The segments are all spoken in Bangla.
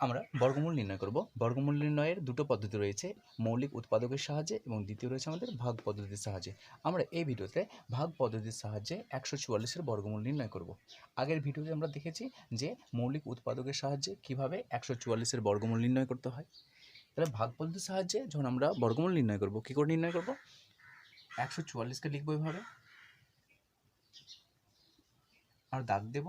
আমরা বর্গমূল নির্ণয় করব। বর্গমূল নির্ণয়ের দুটো পদ্ধতি রয়েছে, মৌলিক উৎপাদকের সাহায্যে এবং দ্বিতীয় রয়েছে আমাদের ভাগ পদ্ধতির সাহায্যে। আমরা এই ভিডিওতে ভাগ পদ্ধতির সাহায্যে একশো চুয়াল্লিশের বর্গমূল নির্ণয় করব। আগের ভিডিওতে আমরা দেখেছি যে মৌলিক উৎপাদকের সাহায্যে কীভাবে একশো চুয়াল্লিশের বর্গমূল নির্ণয় করতে হয়। তাহলে ভাগ পদ্ধতির সাহায্যে যখন আমরা বর্গমূল নির্ণয় করব, কী করে নির্ণয় করব? একশো চুয়াল্লিশকে লিখব এভাবে। আর দাগ দেব।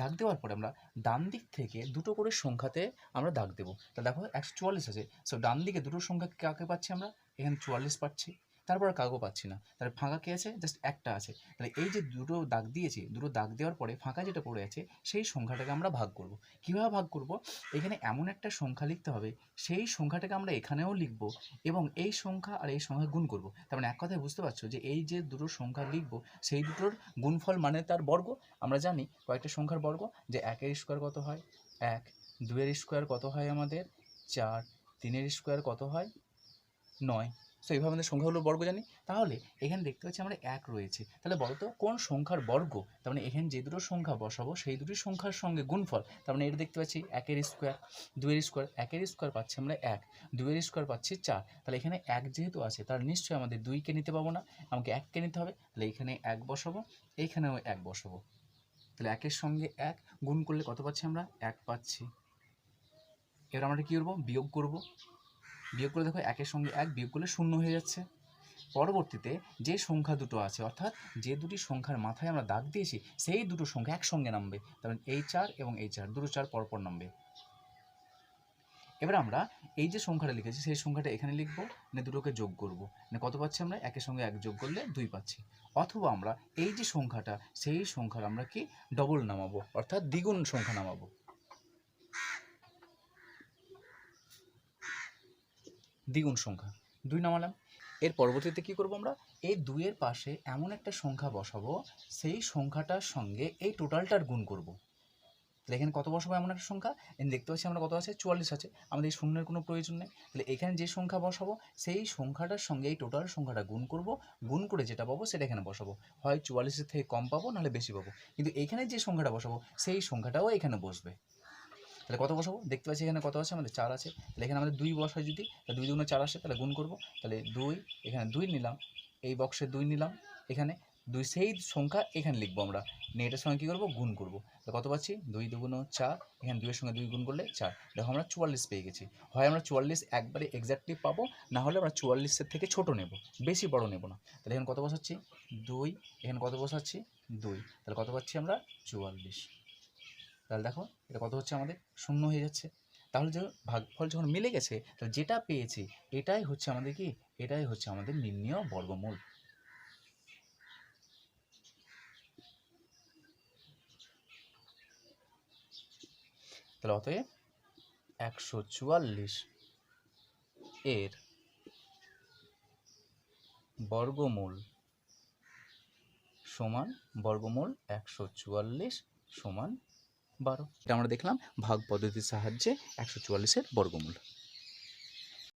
দাগ দেওয়ার পরে আমরা ডান দিক থেকে দুটো করে সংখ্যাতে আমরা দাগ দেবো। তা দেখো একশো চুয়াল্লিশ আছে। সো ডান দিকে দুটো সংখ্যা কাকে পাচ্ছি আমরা? এখানে চুয়াল্লিশ পাচ্ছি। তারপর কাকেও পাচ্ছি না। তাহলে ফাঁকা কে আছে? জাস্ট একটা আছে। তাহলে এই যে দুটো দাগ দিয়েছি, দুটো দাগ দেওয়ার পরে ফাঁকা যেটা পড়ে আছে, সেই সংখ্যাটাকে আমরা ভাগ করব। কীভাবে ভাগ করব? এখানে এমন একটা সংখ্যা লিখতে হবে, সেই সংখ্যাটাকে আমরা এখানেও লিখব এবং এই সংখ্যা আর এই সংখ্যা গুণ করব। তার মানে এক কথায় বুঝতে পারছ যে এই যে দুটো সংখ্যা লিখব, সেই দুটোর গুণফল মানে তার বর্গ। আমরা জানি কয়েকটা সংখ্যার বর্গ, যে একের স্কোয়ার কত হয়? এক। দুয়ের স্কোয়ার কত হয় আমাদের? চার। তিনের স্কোয়ার কত হয়? নয়। সো এইভাবে আমাদের সংখ্যাগুলোর বর্গ জানি। তাহলে এখানে দেখতে পাচ্ছি আমরা এক রয়েছে। তাহলে বলো তো কোন সংখ্যার বর্গ? তার মানে এখানে যে দুটো সংখ্যা বসাবো, সেই দুটি সংখ্যার সঙ্গে গুণফল। তার মানে এটা দেখতে পাচ্ছি একের স্কোয়ার দুয়ের স্কোয়ার একের স্কোয়ার পাচ্ছি আমরা এক দুয়ের স্কোয়ার পাচ্ছি চার। তাহলে এখানে এক যেহেতু আছে, তার নিশ্চয়ই আমাদের দুইকে নিতে পাবো না। আমাকে এককে নিতে হবে। তাহলে এখানে এক বসাবো, এইখানেও এক বসাবো। তাহলে একের সঙ্গে এক গুণ করলে কত পাচ্ছি আমরা? এক পাচ্ছি। এবার আমরা কী করব? বিয়োগ করব। বিয়োগ করে দেখো একের সঙ্গে এক বিয়োগ করলে শূন্য হয়ে যাচ্ছে। পরবর্তীতে যে সংখ্যা দুটো আছে, অর্থাৎ যে দুটি সংখ্যার মাথায় আমরা দাগ দিয়েছি, সেই দুটো সংখ্যা একসঙ্গে নামবে। তার মানে এই চার এবং এই চার, দুটো চার পরপর নামবে। এবার আমরা এই যে সংখ্যাটা লিখেছি, সেই সংখ্যাটা এখানে লিখব মানে দুটোকে যোগ করব। মানে কত পাচ্ছি আমরা? একের সঙ্গে এক যোগ করলে দুই পাচ্ছি। অথবা আমরা এই যে সংখ্যাটা, সেই সংখ্যার আমরা কি? ডবল নামাবো, অর্থাৎ দ্বিগুণ সংখ্যা নামাবো। দ্বিগুণ সংখ্যা। দুই নামালাম এর পরবর্তীতে কি করব আমরা? এই দুইয়ের পাশে এমন একটা সংখ্যা বসাবো, সেই সংখ্যাটার সঙ্গে এই টোটালটার গুণ করব। তাহলে এখানে কত বসাবো এমন একটা সংখ্যা? দেখতে পাচ্ছি আমরা কত আছে? চুয়াল্লিশ আছে। আমাদের এই শূন্যের কোনো প্রয়োজন নেই। তাহলে এখানে যে সংখ্যা বসাবো, সেই সংখ্যাটার সঙ্গে এই টোটাল সংখ্যাটা গুণ করব। গুণ করে যেটা পাবো, সেটা এখানে বসাবো। হয় চুয়াল্লিশের থেকে কম পাবো, নাহলে বেশি পাবো। কিন্তু এখানে যে সংখ্যাটা বসাবো, সেই সংখ্যাটাও এখানে বসবে। তাহলে কত বসাবো? দেখতে পাচ্ছি এখানে কত আছে? আমাদের চার আছে। তাহলে এখানে আমাদের দুই বসায় যদি তাহলে দুই দুগুণে চার আসে, তাহলে গুণ করব। তাহলে দুই, এখানে দুই নিলাম। এই বক্সে দুই নিলাম। এখানে দুই সেই সংখ্যা এখানে লিখব আমরা। নিয়ে এটার সঙ্গে কী করব? গুণ করব। তাহলে কত পাচ্ছি? দুই দুগুণ চার। এখানে দুইয়ের সঙ্গে দুই গুণ করলে চার। দেখো আমরা চুয়াল্লিশ পেয়ে গেছি। হয় আমরা চুয়াল্লিশ একবারে এক্স্যাক্টলি পাবো, না হলে আমরা চুয়াল্লিশের থেকে ছোট নেব। বেশি বড় নেব না। তাহলে এখানে কত বসাচ্ছি? দুই। এখানে কত বসাচ্ছি? দুই। তাহলে কত পাচ্ছি আমরা? চুয়াল্লিশ। তাহলে দেখো, এটা কত হচ্ছে আমাদের? শূন্য হয়ে যাচ্ছে। তাহলে যে ভাগফল যখন মিলে গেছে, তাহলে যেটা পেয়েছি, এটাই হচ্ছে আমাদের কি? এটাই হচ্ছে আমাদের নির্ণীয় বর্গমূল। তাহলে অতএব একশো চুয়াল্লিশ এর বর্গমূল সমান বর্গমূল একশো চুয়াল্লিশ সমান বারো। এটা আমরা দেখলাম ভাগ পদ্ধতির সাহায্যে একশো চুয়াল্লিশের বর্গমূল।